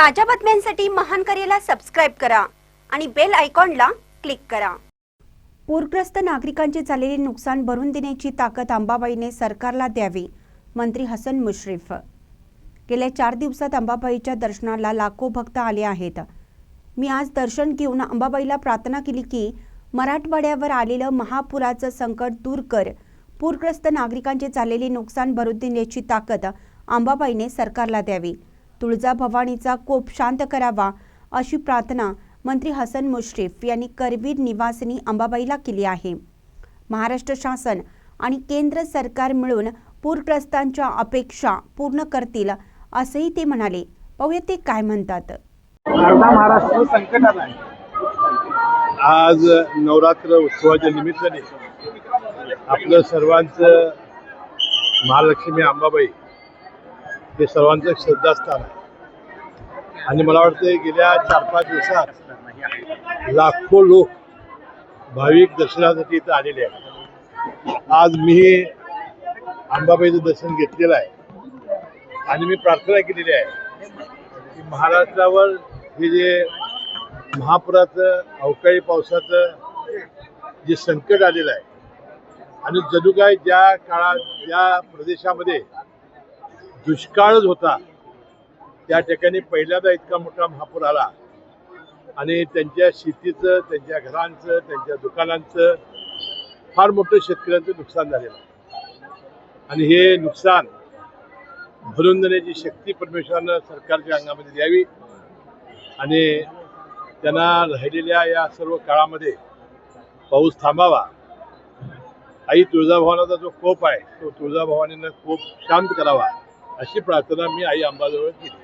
ताज्या बातम्यांसाठी महान करेला सबस्क्राईब करा आणि बेल आयकॉनला क्लिक करा. पूरग्रस्त नागरिकांचे झालेले नुकसान भरून देण्याची ताकद अंबाबाईने सरकारला द्यावी मंत्री हसन मुश्रीफ. गेल्या चार दिवसात अंबाबाईच्या दर्शनाला लाखो भक्त आले आहेत. मी आज दर्शन घेऊन अंबाबाईला प्रार्थना केली की मराठवाड्यावर आलेलं महापुराचं संकट दूर कर. पूरग्रस्त नागरिकांचे झालेले नुकसान भरून देण्याची ताकद अंबाबाईने सरकारला द्यावी. तुळजाभवानीचा कोप शांत करावा अशी प्रार्थना मंत्री हसन मुश्रीफ यांनी करवीर निवासिनी अंबाबाईला केली आहे. महाराष्ट्र शासन आणि केंद्र सरकार मिळून पूरग्रस्तांच्या अपेक्षा पूर्ण करतील असंही ते म्हणाले. पाहूया ते काय म्हणतात. महाराष्ट्र संकटात आहे. आज नवरात्र उत्सवाच्या निमित्ताने आपलं सर्वांचं महालक्ष्मी अंबाबाई हे सर्वांचं श्रद्धास्थान आहे. आणि मला वाटतं गेल्या चार पाच दिवसात लाखो लोक भाविक दर्शनासाठी इथं आलेले आहेत. आज मी अंबाबाईचं दर्शन घेतलेलं आहे. आणि मी प्रार्थना केलेली आहे की महाराष्ट्रावर हे जे महापुराचं अवकाळी पावसाचं जे संकट आलेलं आहे आणि जणू काय ज्या काळात ज्या प्रदेशामध्ये दुष्काळच होता त्या ठिकाणी पहिल्यांदा इतका मोठा महापूर आला. आणि त्यांच्या शेतीचं त्यांच्या घरांचं त्यांच्या दुकानांचं फार मोठं शेतकऱ्यांचं नुकसान झालेलं आणि हे नुकसान भरून देण्याची शक्ती परमेश्वरानं सरकारच्या अंगामध्ये द्यावी. आणि त्यांना राहिलेल्या या सर्व काळामध्ये पाऊस थांबावा. आई तुळजाभवानाचा जो कोप आहे तो तुळजाभवानीनं कोप शांत करावा अशी प्रार्थना मी आई अंबाजवळ केली.